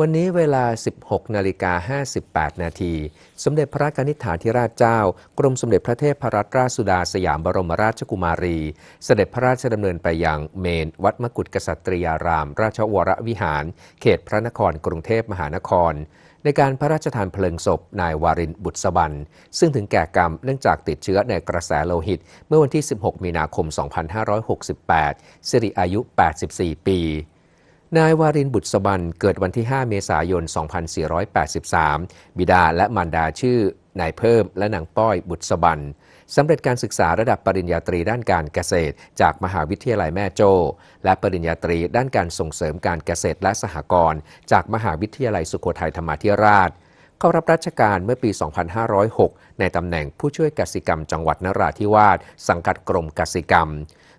วันนี้เวลา 16 นาฬิกา 58 นาที สมเด็จพระกนิษฐาธิราชเจ้า กรมสมเด็จพระเทพรัตนราชสุดาสยามบรมราชกุมารี เสด็จพระราชดำเนินไปยังเมน วัดมกุฎกษัตริยาราม ราชวรวิหาร เขตพระนครกรุงเทพมหานคร ในการพระราชทานเพลิงศพนายวารินบุตรสบัน ซึ่งถึงแก่กรรมเนื่องจากติดเชื้อในกระแสโลหิต เมื่อวันที่ 16 มีนาคม 2568 สิริอายุ 84 ปี นายวารินบุตรสบันเกิดวันที่ 5 เมษายน 2483 บิดาและมารดาชื่อนายเพิ่มและนางป้อยบุตรสบันสำเร็จการศึกษาระดับปริญญาตรีด้านการเกษตร จากมหาวิทยาลัยแม่โจ้และปริญญาตรีด้านการส่งเสริมการเกษตรและสหกรณ์จากมหาวิทยาลัยสุโขทัยธรรมาธิราช เข้ารับราชการเมื่อปี 2506 ในตำแหน่งผู้ช่วยกสิกรรมจังหวัดนราธิวาสสังกัดกรมกสิกรรม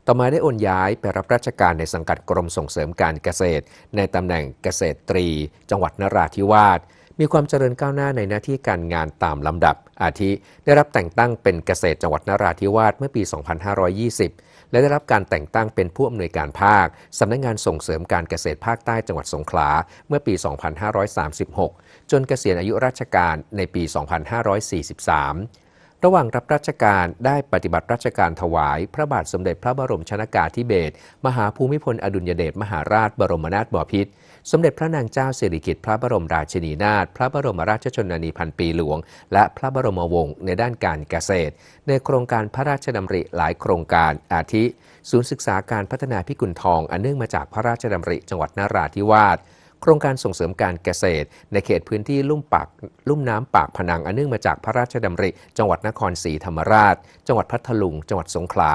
ต่อมาได้โอนย้ายไปรับราชการในสังกัดกรมส่งเสริมการเกษตร ในตำแหน่งเกษตรตรี จังหวัดนราธิวาสมีความเจริญก้าวหน้าในหน้าที่การงานตามลำดับ อาทิ ได้รับแต่งตั้งเป็นเกษตรจังหวัดนราธิวาสเมื่อปี 2520 และได้รับการแต่งตั้งเป็นผู้อำนวยการภาคสำนักงงานส่งเสริมการเกษตรภาคใต้จังหวัดสงขลาเมื่อปี 2536 จนเกษียณอายุราชการในปี 2543 ระหว่างรับราชการได้ปฏิบัติราชการถวาย พระบาทสมเด็จพระบรมชนากาธิเบศรมหาภูมิพลอดุลยเดชมหาราชบรมนาถบพิตรสมเด็จพระนางเจ้าสิริกิติ์พระบรมราชินีนาถพระบรมราชชนนีพันปีหลวง และพระบรมวงศ์ในด้านการเกษตร ในโครงการพระราชดำริหลายโครงการอาทิ ศูนย์ศึกษาการพัฒนาพิกุลทองอันเนื่องมาจากพระราชดำริจังหวัดนาราธิวาส โครงการส่งเสริมการเกษตร ในเขตพื้นที่ลุ่มปากลุ่มน้ำปากพนังอันเนื่องมาจากพระราชดำริ จังหวัดนครศรีธรรมราช จังหวัดพัทลุง จังหวัดสงขลา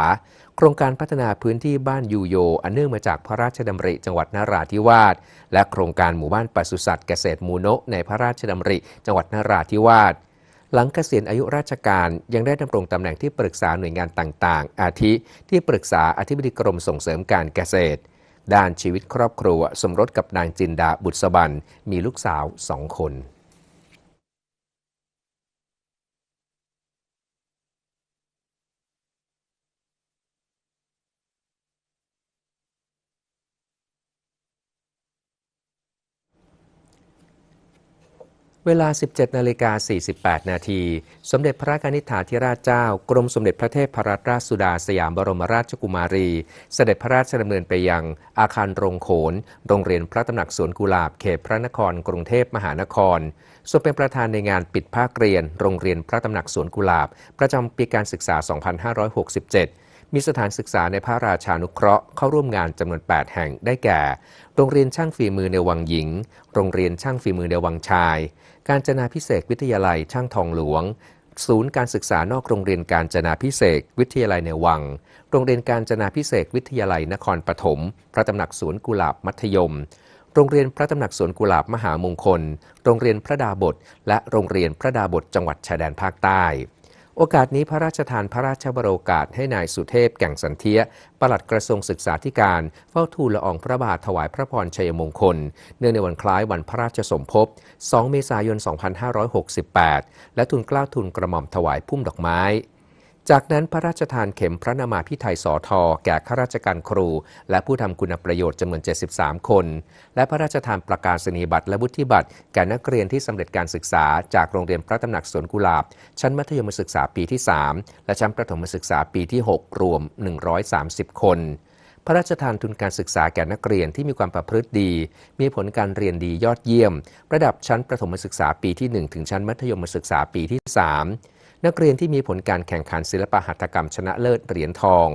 โครงการพัฒนาพื้นที่บ้านยูโย อันเนื่องมาจากพระราชดำริ จังหวัดนาราธิวาส และโครงการหมู่บ้านปศุสัตว์เกษตรมูโนในพระราชดำริ จังหวัดนาราธิวาสหลังเกษียณอายุราชการยังได้ดำรงตำแหน่งที่ปรึกษาหน่วยงานต่าง ๆ อาทิ ที่ปรึกษาอธิบดีกรมส่งเสริมการเกษตร ด้านชีวิตครอบครัว สมรสกับนางจินดาบุตรสบันมีลูกสาวสองคน เวลา 17 นาฬิกา 48 นาที สมเด็จพระกนิษฐาธิราชเจ้า กรมสมเด็จพระเทพรัตนราชสุดาสยามบรมราชกุมารี เสด็จพระราชดำเนินไปยังอาคารโรงโขน โรงเรียนพระตำหนักสวนกุหลาบ เขตพระนครกรุงเทพมหานครส่วนเป็นประธานในงานปิดภาคเรียน โรงเรียนพระตำหนักสวนกุหลาบ ประจำปีการศึกษา 2567 มีสถานศึกษาในพระราชานุเคราะห์เข้าร่วมงานจำนวน 8 แห่งได้แก่ โรงเรียนช่างฝีมือในวังหญิง โรงเรียนช่างฝีมือในวังชาย การจนาพิเศษวิทยาลัยช่างทองหลวง ศูนย์การศึกษานอกโรงเรียนการจนาพิเศษวิทยาลัยในวัง โรงเรียนการจนาพิเศษวิทยาลัยนครปฐม พระตำหนักสวนกุหลาบมัธยม โรงเรียนพระตำหนักสวนกุหลาบมหามงคล โรงเรียนพระดาบท และโรงเรียนพระดาบทจังหวัดชายแดนภาคใต้ โอกาสนี้พระราชทานพระราชบรโอกาสให้นายสุเทพแก่งสันเทียปลัดกระทรวงศึกษาธิการ เฝ้าทูลละอองพระบาทถวายพระพรชัยมงคล เนื่องในวันคล้ายวันพระราชสมภพ 2 เมษายน 2568 และทุนกล้าทุนกระหม่อมถวายพุ่มดอกไม้ จากนั้นพระราชทานเข็มพระนามาพิไทยสอทอแก่ข้าราชการครู และผู้ทำคุณประโยชน์จำนวน 73 คน และพระราชทานประกาศนียบัตรและวุฒิบัตรแก่นักเรียนที่สำเร็จการศึกษา จากโรงเรียนพระตำหนักสวนกุหลาบ ชั้นมัธยมศึกษาปีที่ 3 และชั้นประถมศึกษาปีที่ 6 รวม 130 คนพระราชทานทุนการศึกษาแก่นักเรียนที่มีความประพฤติดี มีผลการเรียนดียอดเยี่ยม ระดับชั้นประถมศึกษาปีที่ 1 ถึงชั้นมัธยมศึกษาปีที่ 3 นักเรียนที่มีผลการแข่งขันศิลปหัตถกรรมชนะเลิศเหรียญทอง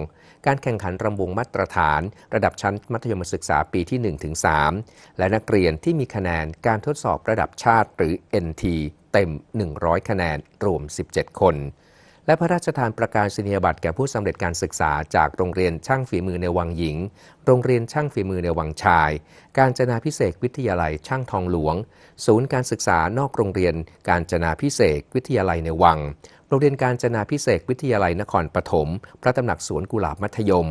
การแข่งขันรำวงมาตรฐาน ระดับชั้นมัธยมศึกษาปีที่ 1-3 และนักเรียนที่มีคะแนนการทดสอบระดับชาติหรือ NT เต็ม 100 คะแนน รวม 17 คน และพระราชทานประกาศนียบัตรแก่ผู้สำเร็จการศึกษาจากโรงเรียนช่างฝีมือในวังหญิง โรงเรียนช่างฝีมือในวังชาย การจนาพิเศษวิทยาลัยช่างทองหลวง ศูนย์การศึกษานอกโรงเรียน การจนาพิเศษวิทยาลัยในวัง โรงเรียนการจนาพิเศษวิทยาลัยนครปฐม พระตำหนักสวนกุหลาบมัธยม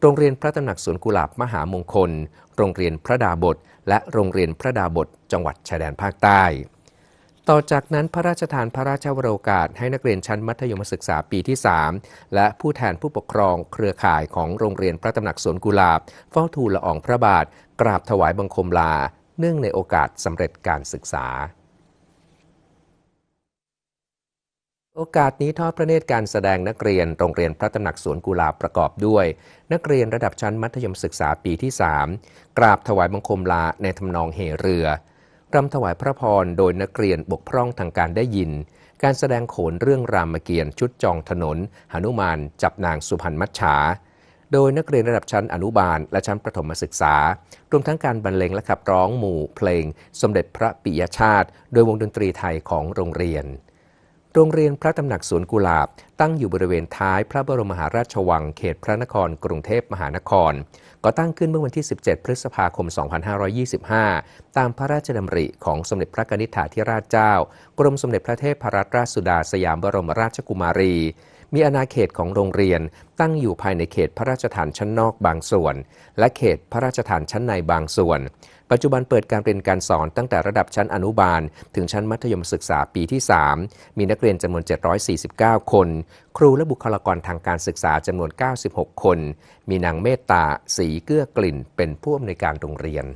โรงเรียนพระตำหนักสวนกุหลาบมหามงคล โรงเรียนพระดาบท และโรงเรียนพระดาบท จังหวัดชายแดนภาคใต้ ต่อจากนั้นพระราชทานพระราชวโรกาสให้นักเรียนชั้นมัธยมศึกษาปีที่ 3 และผู้แทนผู้ปกครองเครือข่ายของโรงเรียนพระตำหนักสวนกุหลาบเฝ้าทูลละอองพระบาท กราบถวายบังคมลา เนื่องในโอกาสสำเร็จการศึกษา โอกาสนี้ทอดพระเนตรการแสดงนักเรียนโรงเรียนพระตำหนักสวนกุหลาบประกอบด้วย นักเรียนระดับชั้นมัธยมศึกษาปีที่ 3 กราบถวายบังคมลาในทำนองเหเรือรำถวายพระพรโดยนักเรียนบกพร่องทางการได้ยิน การแสดงโขนเรื่องรามเกียรติ์ชุดจองถนนหนุมานจับนางสุพรรณมัจฉาโดยนักเรียนระดับชั้นอนุบาลและชั้นประถมศึกษา รวมทั้งการบรรเลงและขับร้องหมู่เพลง สมเด็จพระปิยชาติ โดยวงดนตรีไทยของโรงเรียน โรงเรียนพระตำหนักสวนกุหลาบ ตั้งอยู่บริเวณท้ายพระบรมมหาราชวังเขตพระนครกรุงเทพมหานครก่อตั้งขึ้นเมื่อวันที่ 17 พฤษภาคม 2525 ตามพระราชดำริของสมเด็จพระกนิษฐาธิราชเจ้า กรมสมเด็จพระเทพรัตนราชสุดาสยามบรมราชกุมารี มีอาณาเขตของโรงเรียน ตั้งอยู่ภายในเขตพระราชฐานชั้นนอกบางส่วน และเขตพระราชฐานชั้นในบางส่วน ปัจจุบันเปิดการเรียนการสอนตั้งแต่ระดับชั้นอนุบาล ถึงชั้นมัธยมศึกษาปีที่ 3 มีนักเรียนจำนวน 749 คนครูและบุคลากรทางการศึกษาจำนวน 96 คน มีนางเมตตาสีเกื้อกลิ่นเป็นผู้อำนวยการโรงเรียน